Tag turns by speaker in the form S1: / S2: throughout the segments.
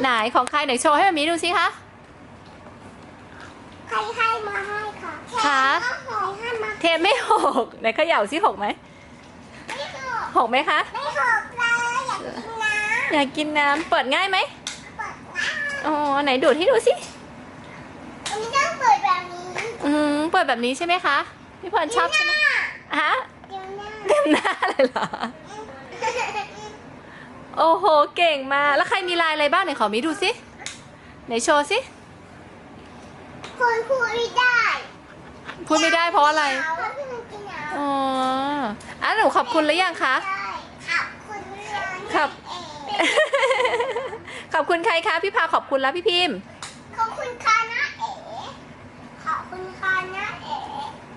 S1: ไหนของใครไหนโชว์ให้มามีดูสิคะ
S2: ใครให้มาให้ค่ะ
S1: ค่ะ
S2: ก็หอยให้มา
S1: เทปไม่หกไหนเขย่าสิหกไหม
S2: ไม่หก
S1: หกไหมคะ
S2: ไม่หกเลยอยากกินน้
S1: อยากกินน้ำเปิดง่ายไหมำ
S2: เปิดน้
S1: อ๋อไหนดูดให้ดูสิำ
S2: อันนี้ต้องเปิดแบบนี้
S1: อืมเปิดแบบนี้ใช่ไหมคะพี่เพลิร์นชอบใช่ไหมฮะ
S2: เดี๋ยวหน้า
S1: เต็มหน้าเลยเหรอ โอ้โห เก่งมาก แล้วใครมีลายอะไรบ้างไหนขอมีดูสิไหนโชว์สิ
S2: คนพูดไม่ได้
S1: พูดไม่ได้เพราะอะไร
S2: เพราะพี่มันกินน้ำ
S1: อ๋ออะหนูขอบคุณหรือยังคะ
S2: ได้ขอบคุณเรื่อง
S1: ครับ
S2: เอง
S1: ขอบคุณใครคะพี่พาขอบคุณแล้วพี่พิมพ์
S2: ขอบคุณค่ะนะเอ๋ขอบคุณค่ะนะเอ๋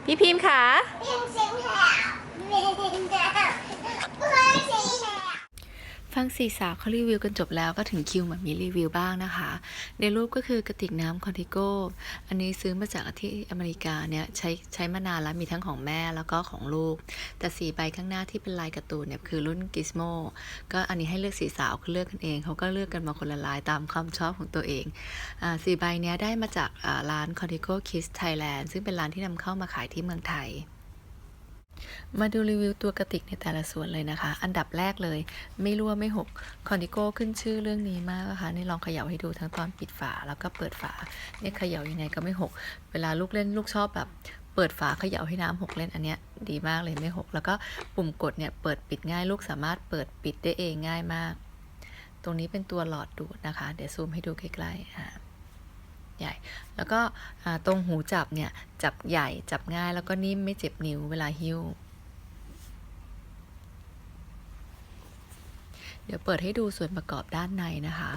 S1: พี่พิมพ์ค่ะ
S2: เพียงเสียงแหบเพียงเสียงแหบเพื่อเสียงแหบ
S1: ฟังสี่สาวเขารีวิวกันจบแล้วก็ถึงคิวหมามีรีวิวบ้างนะคะ ในรูปก็คือกระติกน้ำคอนติโก้ อันนี้ซื้อมาจากที่อเมริกาเนี่ยใช้ใช้มานานแล้วมีทั้งของแม่แล้วก็ของลูก แต่สีใบข้างหน้าที่เป็นลายการ์ตูนเนี่ยคือรุ่นกิสโมก็อันนี้ให้เลือกสีสาวคือเลือกกันเอง เขาก็เลือกกันมาคนละลายตามความชอบของตัวเองอสีใบเนี้ยได้มาจากร้าน Contigo Kids Thailand ซึ่งเป็นร้านที่นำเข้ามาขายที่เมืองไทย มาดูรีวิวตัวกระติกในแต่ละส่วนเลยนะคะ อันดับแรกเลย ไม่รั่วไม่หกคอนดิโก้ขึ้นชื่อเรื่องนี้มากนะคะนี่ลองเขย่าให้ดูทั้งตอนปิดฝาแล้วก็เปิดฝาเนี่ยเขย่ายังไงก็ไม่หก เวลาลูกเล่นลูกชอบแบบเปิดฝาเขย่าให้น้ำหกเล่นอันเนี้ยดีมากเลยไม่หก แล้วก็ปุ่มกดเนี่ยเปิดปิดง่ายลูกสามารถเปิดปิดได้เองง่ายมาก ตรงนี้เป็นตัวหลอดดูดนะคะ เดี๋ยวซูมให้ดูใกล้ๆอ่า แล้วก็ตรงหูจับเนี่ย จับใหญ่จับง่าย แล้วก็นิ่มไม่เจ็บนิ้วเวลาหิ้ว เดี๋ยวเปิดให้ดูส่วนประกอบด้านในนะคะ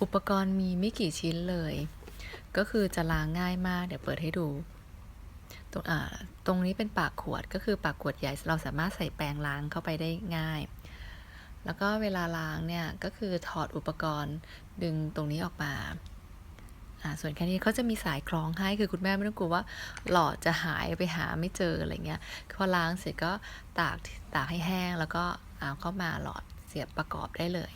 S1: อุปกรณ์มีไม่กี่ชิ้นเลย ก็คือจะล้างง่ายมาก เดี๋ยวเปิดให้ดู ตรงตรงนี้เป็นปากขวดก็คือปากขวดใหญ่เราสามารถใส่แปรงล้างเข้าไปได้ง่ายแล้วก็เวลาล้างเนี่ยก็คือถอดอุปกรณ์ดึงตรงนี้ออกมา ส่วนแค่นี้เขาจะมีสายคล้องให้คือคุณแม่ไม่ต้องกลัวว่าหลอดจะหายไปหาไม่เจออะไรเงี้ยพอล้างเสร็จก็ตากตากให้แห้งแล้วก็เอาเข้ามาหลอดเสียบประกอบได้เลย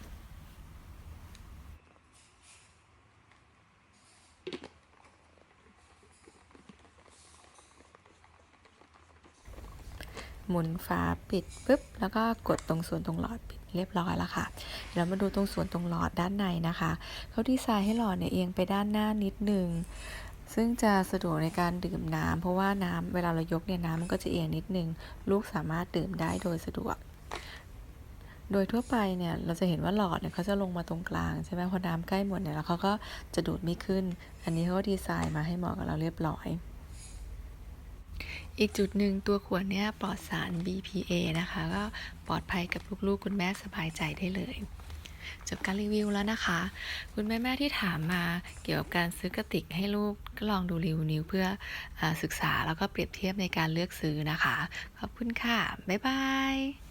S1: หมุนฝาปิดปุ๊บแล้วก็กดตรงส่วนตรงหลอดปิดเรียบร้อยแล้วค่ะเดี๋ยวมาดูตรงส่วนตรงหลอดด้านในนะคะ เขาดีไซน์ให้หลอดเนี่ยเอียงไปด้านหน้านิดนึงซึ่งจะสะดวกในการดื่มน้ำเพราะว่าน้ำเวลาเรายกเนี่ยน้ำมันก็จะเอียงนิดนึง ลูกสามารถดื่มได้โดยสะดวก โดยทั่วไปเนี่ยเราจะเห็นว่าหลอดเนี่ยเขาจะลงมาตรงกลางใช่ไหมพอน้ำใกล้หมดเนี่ยแล้วเขาก็จะดูดไม่ขึ้น อันนี้เขาก็ดีไซน์มาให้เหมาะกับเราเรียบร้อย อีกจุดหนึ่งตัวขวดเนี่ยปลอดสาร BPA นะคะ ก็ปลอดภัยกับลูกๆ คุณแม่สบายใจได้เลย จบการรีวิวแล้วนะคะ คุณแม่ๆที่ถามมาเกี่ยวกับการซื้อกระติกให้ลูกก็ลองดูรีวิวเพื่ออศึกษาแล้วก็เปรียบเทียบในการเลือกซื้อนะคะ ขอบคุณค่ะ บ๊ายบาย